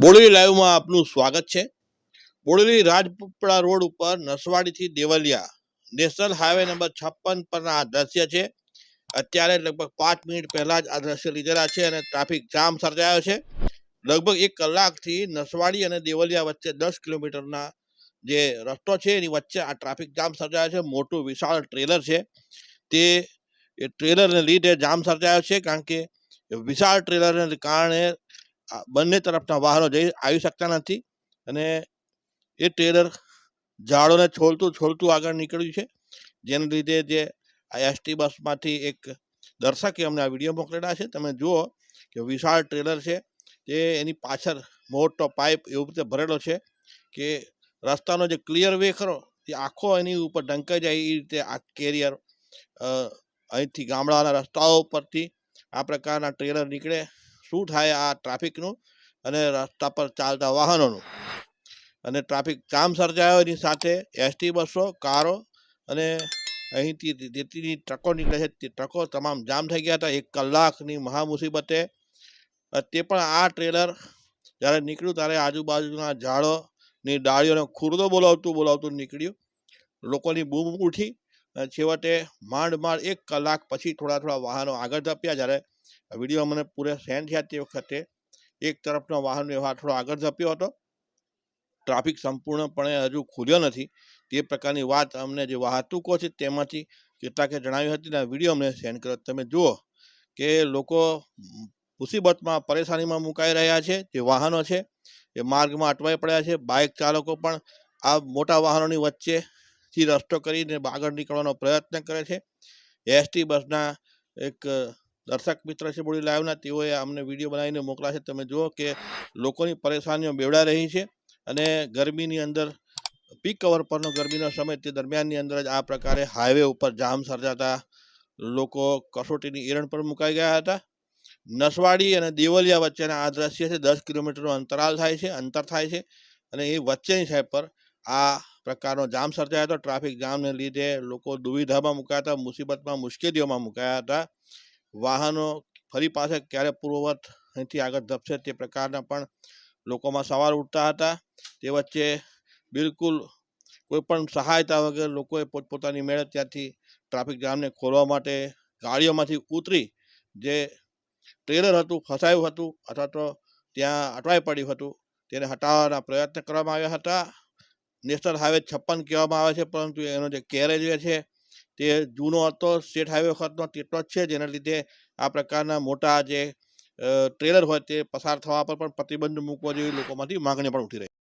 બોડેલી લાઈવમાં આપનું સ્વાગત છે. બોડેલી રાજપીપળા રોડ ઉપર નસવાડીથી દેવલિયા નેશનલ હાઈવે નંબર છપ્પન પરના આ દ્રશ્ય છે. અત્યારે લગભગ પાંચ મિનિટ પહેલા જ આ દ્રશ્ય લીધેલા છે અને ટ્રાફિક જામ સર્જાયો છે. લગભગ એક કલાકથી નસવાડી અને દેવલિયા વચ્ચે દસ કિલોમીટરના જે રસ્તો છે એની વચ્ચે આ ટ્રાફિક જામ સર્જાયો છે. મોટું વિશાળ ટ્રેલર છે. તે એ ટ્રેલરને લીધે જામ સર્જાયો છે કારણ કે વિશાળ ટ્રેલરને કારણે બંને તરફના વાહનો જઈ આવી શકતા નથી અને એ ટ્રેલર ઝાડોને છોલતું છોલતું આગળ નીકળ્યું છે. જેને લીધે જે એસટી બસમાંથી એક દર્શકે અમને આ વીડિયો મોકલેલા છે. તમે જુઓ કે વિશાળ ટ્રેલર છે. તે એની પાછળ મોટો પાઇપ એવી રીતે ભરેલો છે કે રસ્તાનો જે ક્લિયર વે ખરો, એ આખો એની ઉપર ઢંકાઈ જાય એ રીતે આ કેરિયર અહીંથી ગામડાના રસ્તાઓ પરથી આ પ્રકારના ટ્રેલર નીકળે. શું થાય આ ટ્રાફિકનું અને રસ્તા પર ચાલતા વાહનોનું? અને ટ્રાફિક જામ સર્જાયો એની સાથે, એસટી બસો, કારો અને અહીંથી જેટલી ટ્રકો નીકળે છે. તે ટ્રકો તમામ જામ થઈ ગયા હતા. એક કલાકની મહા મુસીબતે તે પણ આ ટ્રેલર જ્યારે નીકળ્યું ત્યારે આજુબાજુના ઝાડોની ડાળીઓને ખુરદો બોલાવતું બોલાવતું નીકળ્યું. લોકોની બૂમ ઉઠી છેવટે માંડ માંડ એક કલાક પછી થોડા થોડા વાહનો આગળ ધપ્યા. જ્યારે વીડિયો મને પૂરે સેન્ડ થયા તે વખતે. એક તરફનો વાહન વ્યવહાર થોડો આગળ ધપ્યો હતો. ટ્રાફિક સંપૂર્ણપણે હજુ ખુલ્યો નથી. તે પ્રકારની વાત અમને જે વાહતુકો છે તેમાંથી કેટલાકે જણાવી હતી અને વીડિયો અમને સેન્ડ કર્યો. તમે જુઓ કે લોકો મુસીબતમાં, પરેશાનીમાં મુકાઈ રહ્યા છે. જે વાહનો છે એ માર્ગમાં અટવાઈ પડ્યા છે. બાઇક ચાલકો પણ આ મોટા વાહનોની વચ્ચેથી રસ્તો કરીને આગળ નીકળવાનો પ્રયત્ન કરે છે. એસટી બસના એક દર્શક મિત્ર છે બોડી લાઈવના તેઓએ અમને વીડિયો બનાવીને મોકલા છે. તમે જુઓ કે લોકોની પરેશાનીઓ બેવડા રહી છે અને ગરમીની અંદર પીક કવર પરનો ગરમીનો સમય તે દરમિયાનની અંદર જ આ પ્રકારે હાઈવે ઉપર જામ સર્જાતા લોકો કસોટીની એરણ પર મુકાઈ ગયા હતા. નસવાડી અને દેવલિયા વચ્ચેના આ દ્રશ્ય છે, દસ કિલોમીટરનો અંતરાલ થાય છે, અંતર થાય છે અને એ વચ્ચેની સાઈડ પર આ પ્રકારનો જામ સર્જાયો હતો. ટ્રાફિક જામને લીધે લોકો દુવિધામાં મુકાયા હતા, મુસીબતમાં, મુશ્કેલીઓમાં મુકાયા હતા. વાહનો ફરી પાછા ક્યારે પૂર્વવત અહીંથી આગળ ધપશે તે પ્રકારના પણ લોકોમાં સવાલ ઉઠતા હતા. તે વચ્ચે બિલકુલ કોઈપણ સહાયતા વગર લોકોએ પોતપોતાની મેળે ત્યાંથી ટ્રાફિક જામને ખોલવા માટે ગાડીઓમાંથી ઉતરી જે ટ્રેલર હતું, ફસાયું હતું અથવા તો ત્યાં અટવાઈ પડ્યું હતું તેને હટાવવાના પ્રયત્ન કરવામાં આવ્યા હતા. નેશનલ હાઈવે છપ્પન કહેવામાં આવે છે પરંતુ એનો જે કેરેજ છે તે જૂનો હતો સ્ટેટ હાઈવે વખતનો તેટલો જ છે, જેના લીધે આ પ્રકારના મોટા જે ટ્રેલર હોય તે પસાર થવા પર પણ પ્રતિબંધ મૂકવો જેવી લોકોમાંથી માગણી પણ ઉઠી રહી.